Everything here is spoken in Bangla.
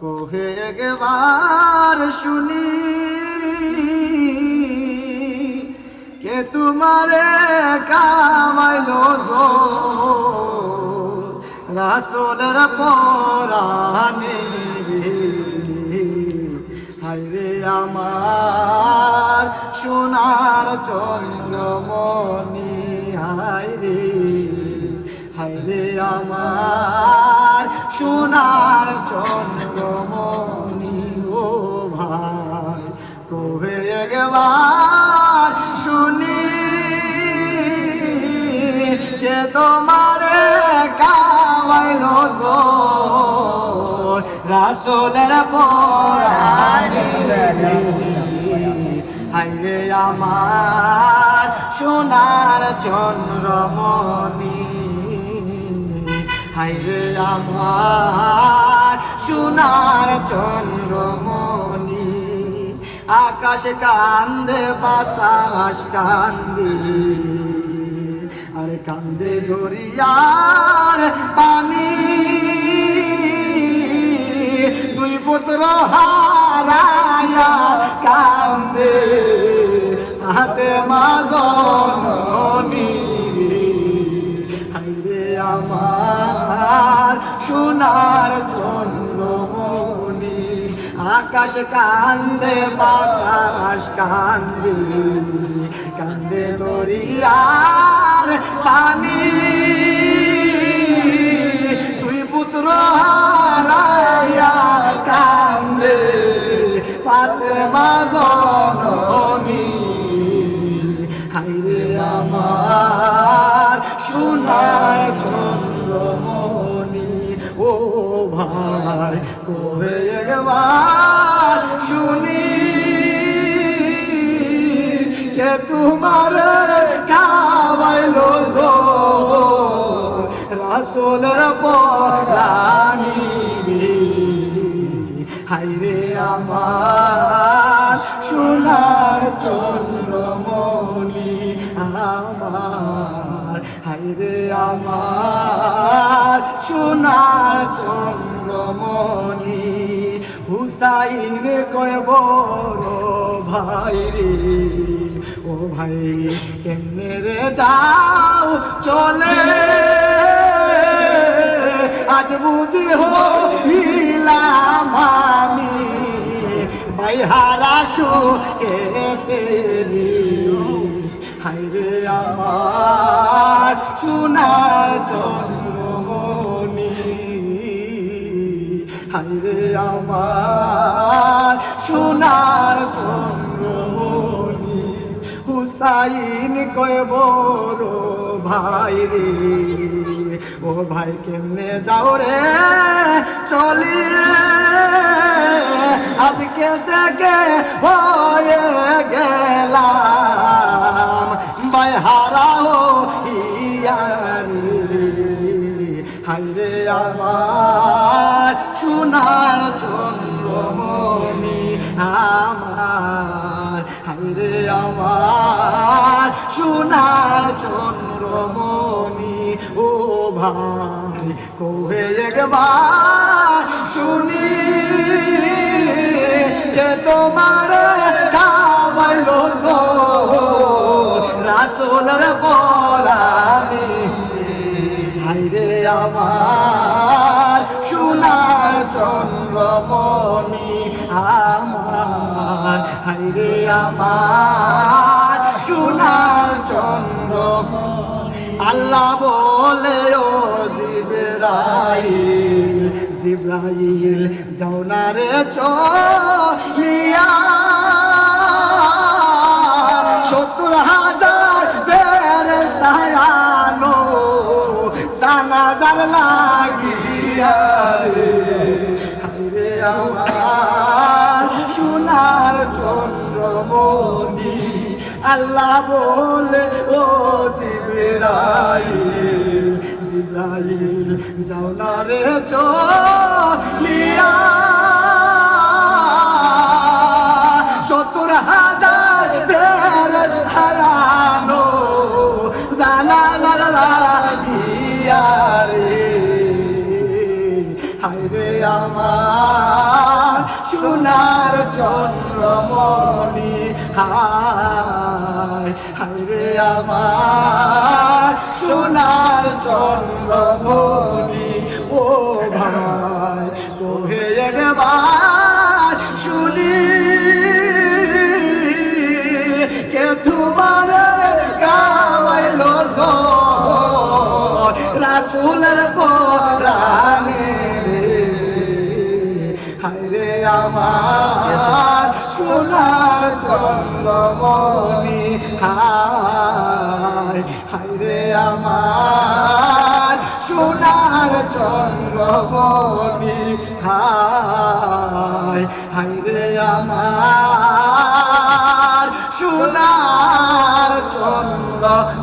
কোহে একবার শুনি, কে তোমারে কামাইলো রাসোলের পরানে হাইরে আমার সোনার চন্দ্রমণি হাইরে হাইরে আমার চন্দ্রমণি ও ভাই কোহে একবার শুনি? কে তোমারে কাওয়াইলো রাসূলের পরাণে হাইরে আমার সোনার চন্দ্রমণি হাইরে আমার সোনার চন্দ্রমণি আকাশ কান্দে বাতাস কান্দি। আর কান্দে দরিয়ার পানি দুই পুত্র হারায়া সোনার চন্দ্রমণি আকাশ কান্দে বাতাস কান্দে কান্দে দরিয়ার পানি তোমার কাবাইলো রাসোলের পরানি হাইরে আমার সোনার চন্দ্রমণি আমার হাইরে আমার সোনার চন্দ্রমণি। হুসাইন কয়, বড় ভাই রে ও ভাই, কেমনে রে যাও চলে? আজ বুঝি হইলাম আমি, বাইহারা তেরি। হাইরে আমার সোনার চন্দ্রমণি হাইরে আমার সোনার চন্দ্রমণি হুসাইন কয়, বড় ভাই রে। ও ভাই কেমনে যাও রে? চলিয়ে আজকে থেকে হয়ে গেলাম। ভাই হারাও হাইরে আমার সোনার চন্দ্রমণি আমার হাইরে আমার সোনার চন্দ্রমণি ও ভাই কোহে একবার শুনি যে তোমার রাসোলার রাসোলর হাইরে আমার সোনার চন্দ্র আল্লাহ বলে, ও জিবরাইল, জিব্রাইল, যাও না রে চলিয়া। সত্তর হাজার বেরেস্তায়ানো সানাজার লাগিয়া রে। আমার সোনার চন্দ্রমণি আল্লাহ বলে ও জিবরাইল জিব্রাইল যাও না রে চলিয়া সোনার চন্দ্রমণি। হায় হায় রে আমার সোনার চন্দ্রমণি। ও ভাই, কোহে একবার শুনি। কে তোমার গাওয়াইলো রাসুলের সোনার হায় হায় রে আমার সোনার চন্দ্রমণি। হায় হায়রে আমার সোনার চন্দ্রমণি।